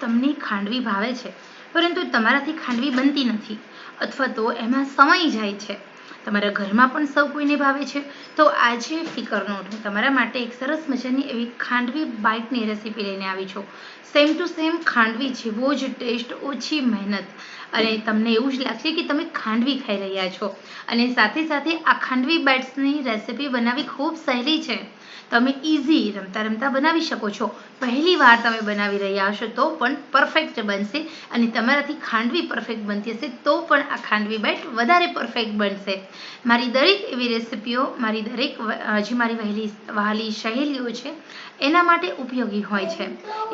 તમને ખાંડવી ભાવે છે, પરંતુ તમારાથી ખાંડવી બનતી નથી, અથવા તો એમાં સમય જાય છે. તમારા ઘરમાં પણ સૌ કોઈને ભાવે છે, તો આજે ફિકર નોટ હું તમારા માટે એક સરસ મજાની એવી ખાંડવી બાઇટની રેસીપી લઈને આવી છું. સેમ ટુ સેમ ખાંડવી જેવો જ ટેસ્ટ, ઓછી મહેનત, અને તમને એવું જ લાગશે કે તમે ખાંડવી ખાઈ રહ્યા છો. અને સાથે સાથે આ ખાંડવી બાઇટ્સની રેસીપી બનાવવી ખૂબ સહેલી છે. તમે ઇઝી રમતા રમતા બનાવી શકો છો. પહેલી વાર તમે બનાવી રહ્યા હશો તો પણ પરફેક્ટ બનશે અને તમારાથી ખાંડવી પરફેક્ટ બનતી હશે તો પણ આ ખાંડવી બાઈટ વધારે પરફેક્ટ બનશે. મારી દરેક એવી રેસિપીઓ મારી દરેક જે મારી વહેલી વહાલી સહેલીઓ છે, એના માટે ઉપયોગી હોય છે.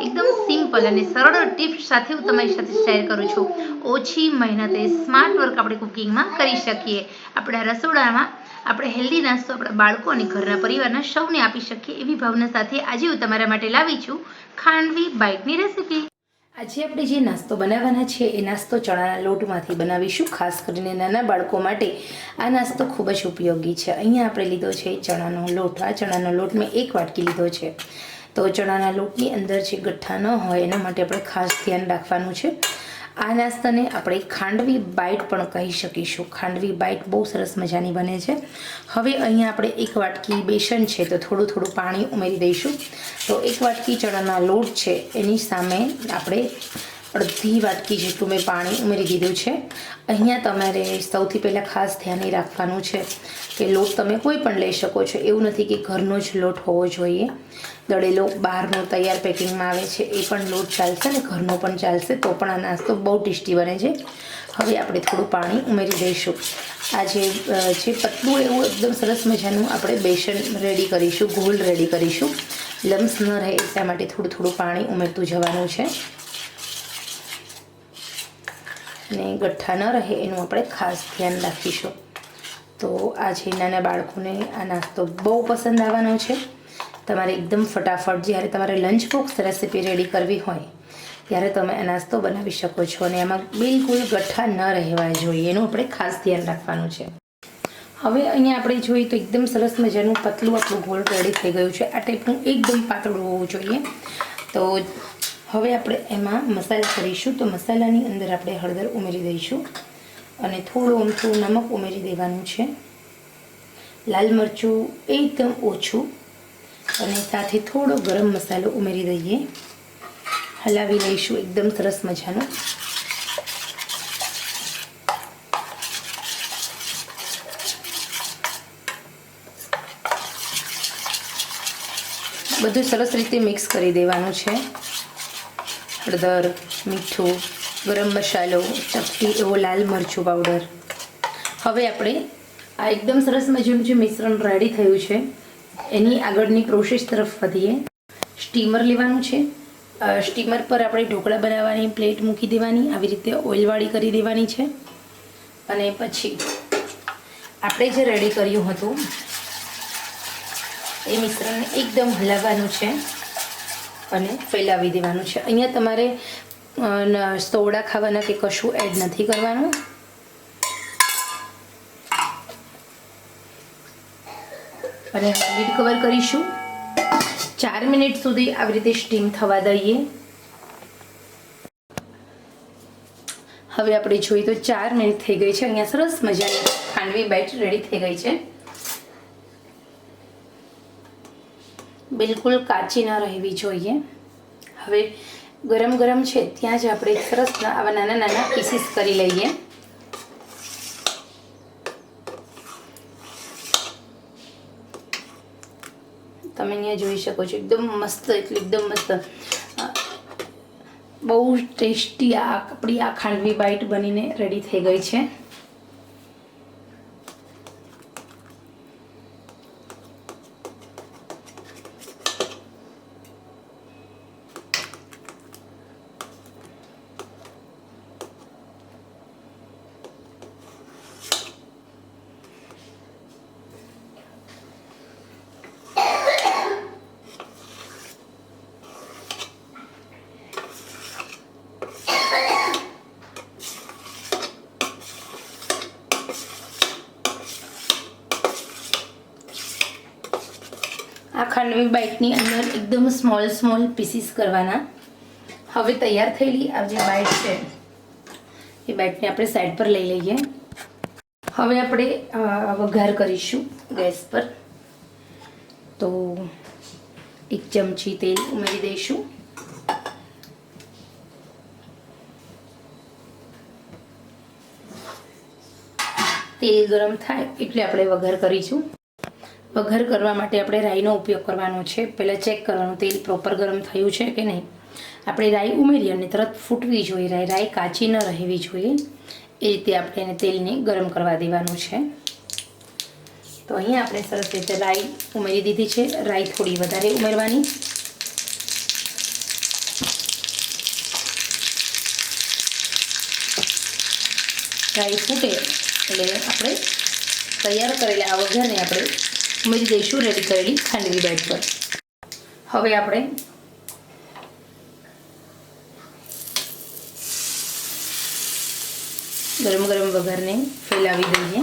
એકદમ સિમ્પલ અને સરળ ટિપ્સ સાથે હું તમારી સાથે શેર કરું છું. ઓછી મહેનતે સ્માર્ટ વર્ક આપણે કુકિંગમાં કરી શકીએ. આપણા રસોડામાં આપણે હેલ્ધી નાસ્તો આપણા બાળકો અને ઘરના પરિવારના સૌને આપી શકીએ એવી ભાવના સાથે આજે હું તમારા માટે લાવી છું ખાંડવી બાઇટની રેસીપી. આજે આપણે જે નાસ્તો બનાવવાના છે એ નાસ્તો ચણાના લોટમાંથી બનાવીશું, ખાસ કરીને નાના બાળકો માટે. આ નાસ્તો ખૂબ જ ઉપયોગી છે. અહીંયા આપણે લીધો છે ચણાનો લોટ. આ ચણાનો લોટ મેં એક વાટકી લીધો છે. તો ચણાના લોટની અંદર જે ગઠ્ઠા ન હોય એના માટે આપણે ખાસ ધ્યાન રાખવાનું છે. આ નાસ્તાને આપણે ખાંડવી બાઇટ પણ કહી શકીશું. ખાંડવી બાઇટ બહુ સરસ મજાની બને છે. હવે અહીંયા આપણે એક વાટકી બેસન છે તો થોડું થોડું પાણી ઉમેરી દઈશું. તો એક વાટકી ચણાના લોટ છે, એની સામે આપણે અડધી વાટકી જેટલું મેં પાણી ઉમેરી દીધું છે. અહીંયા તમારે સૌથી પહેલાં ખાસ ધ્યાન એ રાખવાનું છે કે લોટ તમે કોઈ પણ લઈ શકો છો. એવું નથી કે ઘરનો જ લોટ હોવો જોઈએ. દળેલો બહારનો તૈયાર પેકિંગમાં આવે છે, એ પણ લોટ ચાલશે ને ઘરનો પણ ચાલશે, તો પણ આ નાસ્તો બહુ ટેસ્ટી બને છે. હવે આપણે થોડું પાણી ઉમેરી દઈશું. આ જે જે પતલું એવું એકદમ સરસ મજાનું આપણે બેસન રેડી કરીશું ઘોલ રેડી કરીશું. લમ્સ ન રહે એટલા માટે થોડું થોડું પાણી ઉમેરતું જવાનું છે. અને ગઠ્ઠા ન રહે એનું આપણે ખાસ ધ્યાન રાખીશું. તો આજે નાના બાળકોને આ નાસ્તો બહુ પસંદ આવવાનો છે. તમારે એકદમ ફટાફટ જ્યારે તમારે લંચ બોક્સ રેસીપી રેડી કરવી હોય, ત્યારે તમે આ નાસ્તો બનાવી શકો છો અને એમાં બિલકુલ ગઠ્ઠા ન રહેવા જોઈએ એનું આપણે ખાસ ધ્યાન રાખવાનું છે. હવે અહીંયા આપણે જોઈએ તો એકદમ સરસ મજાનું પતલું આપણું ગોળ રેડી થઈ ગયું છે. આ ટાઈપનું એકદમ પાતળું હોવું જોઈએ. તો હવે આપણે એમાં મસાલા કરીશું. તો મસાલાની અંદર આપણે હળદર ઉમેરી દઈશું અને થોડું અમથું નમક ઉમેરી દેવાનું છે. લાલ મરચું એકદમ ઓછું અને સાથે થોડો ગરમ મસાલો ઉમેરી દઈએ. હલાવી લઈશું એકદમ સરસ મજાનું. બધું સરસ રીતે મિક્સ કરી દેવાનું છે. હળદર, મીઠું, ગરમ મસાલો, ચપટી એવો લાલ મરચું પાવડર હવે આપણે આ એકદમ સરસ મજાનું જે મિશ્રણ રેડી થયું છે, એની આગળની પ્રોસેસ તરફ વધીએ. સ્ટીમર લેવાનું છે. સ્ટીમર પર આપણે ઢોકળા બનાવવાની પ્લેટ મૂકી દેવાની, આવી રીતે ઓઇલવાળી કરી દેવાની છે. અને પછી આપણે જે રેડી કર્યું હતું, એ મિશ્રણને એકદમ હલાવવાનું છે. અને ફેલાવી દેવાનું છે. અહીંયા તમારે સોડા ખાવાના કે કશું એડ નથી કરવાનું? અને લીડ કવર કરીશું. ચાર મિનિટ સુધી આવી રીતે સ્ટીમ થવા દઈએ. હવે આપણે જોઈએ તો ચાર મિનિટ થઈ ગઈ છે. અહીંયા સરસ મજાની ખાંડવી બેટ રેડી થઈ ગઈ છે. બિલકુલ કાચી ન રહેવી જોઈએ. હવે ગરમ ગરમ છે, ત્યાં જ આપણે સરસ આવા નાના નાના પીસીસ કરી લઈએ. તમે અહીંયા જોઈ શકો છો, એકદમ મસ્ત, એટલે એકદમ મસ્ત. બહુ ટેસ્ટી આ આપણી આ ખાંડવી બાઈટ બનીને રેડી થઈ ગઈ છે. આ ખાંડવી બાઇટની અંદર એકદમ સ્મોલ સ્મોલ પીસીસ કરવાના. હવે તૈયાર થયેલી આ જે બાઇટ છે, એ બાઇટને આપણે સાઈડ પર લઈ લઈએ. હવે આપણે વઘાર કરીશું ગેસ પર. તો એક ચમચી તેલ ઉમેરી દઈશું. તેલ ગરમ થાય એટલે આપણે વઘાર કરીશું. વઘાર કરવા માટે આપણે રાઈનો ઉપયોગ કરવાનો છે. પહેલાં ચેક કરવાનું, તેલ પ્રોપર ગરમ થયું છે કે નહીં? આપણે રાઈ ઉમેરી અને તરત ફૂટવી જોઈએ. રાઈ રાઈ કાચી ન રહેવી જોઈએ. એ રીતે આપણે એને તેલને ગરમ કરવા દેવાનું છે. તો અહીંયા આપણે સરસ રીતે રાઈ ઉમેરી દીધી છે. રાઈ થોડી વધારે ઉમેરવાની. રાઈ ફૂટે એટલે આપણે તૈયાર કરેલા આ વઘારને આપણે ઉમેરી દઈશું રેડી કરેલી ખાંડવી બાઈટ પર. હવે આપણે ગરમ ગરમ વઘારને ફેલાવી દઈએ.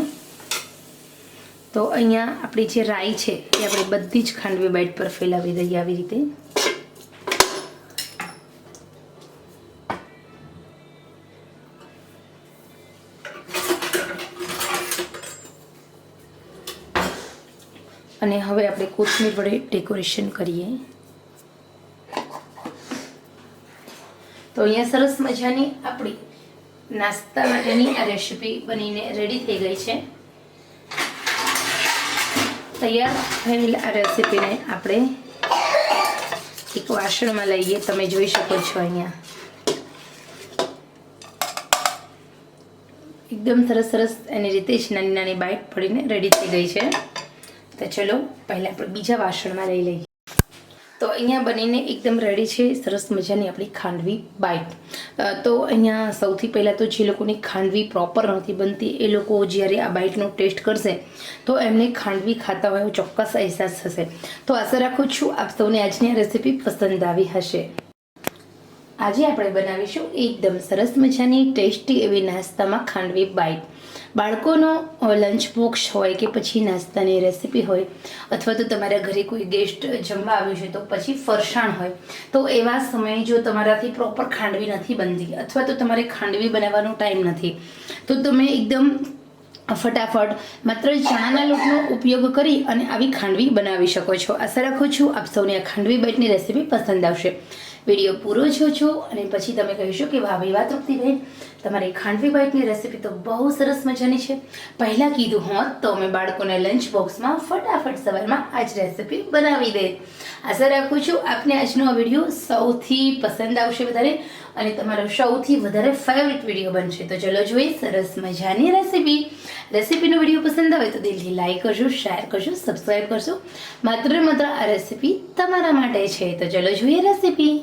તો અહીંયા આપણી જે રાઈ છે એ આપણે બધી જ ખાંડવી બાઈટ પર ફેલાવી દઈએ આવી રીતે. અને હવે આપણે કોથમીર વડે ડેકોરેશન કરીએ. તો અહીંયા સરસ મજાની આપણી નાસ્તા માટેની આ રેસીપી બનીને રેડી થઈ ગઈ છે. તૈયાર થયેલ આ રેસીપીને આપણે એક વાસણમાં લઈએ, તમે જોઈ શકો છો અહીંયા. એકદમ સરસ સરસ એની રીતે જ નાની નાની બાઇટ પડીને રેડી થઈ ગઈ છે. તો ચલો, પહેલાં આપણે બીજા વાસણમાં લઈ લઈએ. તો અહીંયા બનીને એકદમ રેડી છે, સરસ મજાની આપણી ખાંડવી બાઈટ તો અહીંયા સૌથી પહેલાં તો જે લોકોની ખાંડવી પ્રોપર નથી બનતી, એ લોકો જ્યારે આ બાઈટનો ટેસ્ટ કરશે, તો એમને ખાંડવી ખાતા હોય એવો ચોક્કસ અહેસાસ થશે. તો આશા રાખું છું આપ સૌને આજની આ રેસીપી પસંદ આવી હશે. આજે આપણે બનાવીશું એકદમ સરસ મજાની ટેસ્ટી એવી નાસ્તામાં ખાંડવી બાઈટ. બાળકોનો લંચ બોક્સ હોય કે પછી નાસ્તાની રેસીપી હોય, અથવા તો તમારા ઘરે કોઈ ગેસ્ટ જમવા આવ્યું છે તો પછી ફરસાણ હોય, તો એવા સમયે જો તમારાથી પ્રોપર ખાંડવી નથી બનતી, અથવા તો તમારે ખાંડવી બનાવવાનો ટાઈમ નથી, તો તમે એકદમ ફટાફટ માત્ર ચણાના લોટનો ઉપયોગ કરી અને આવી ખાંડવી બનાવી શકો છો. આશા રાખું છું આપ સૌને આ ખાંડવી બાઈટની રેસીપી પસંદ આવશે. વીડિયો પૂરો જોજો અને પછી તમે કહીશો કે વાહ ભાઈ વાત તૃપ્તિબેન તમારી ખાંડવી બાઈટની રેસીપી તો બહુ સરસ મજાની છે. પહેલાં કીધું હોત તો અમે બાળકોને લંચ બોક્સમાં ફટાફટ સવારમાં આ જ રેસીપી બનાવી દે. આશા રાખું છું આપને આજનો આ વીડિયો સૌથી પસંદ આવશે વધારે અને તમારો સૌથી વધારે ફેવરિટ વીડિયો બનશે. તો ચલો જોઈએ સરસ મજાની રેસીપી રેસીપીનો વીડિયો પસંદ આવે તો દિલથી લાઈક કરજો શેર કરજો સબસ્ક્રાઈબ કરજો. માત્ર માત્ર આ રેસીપી તમારા માટે છે. તો ચલો જોઈએ રેસીપી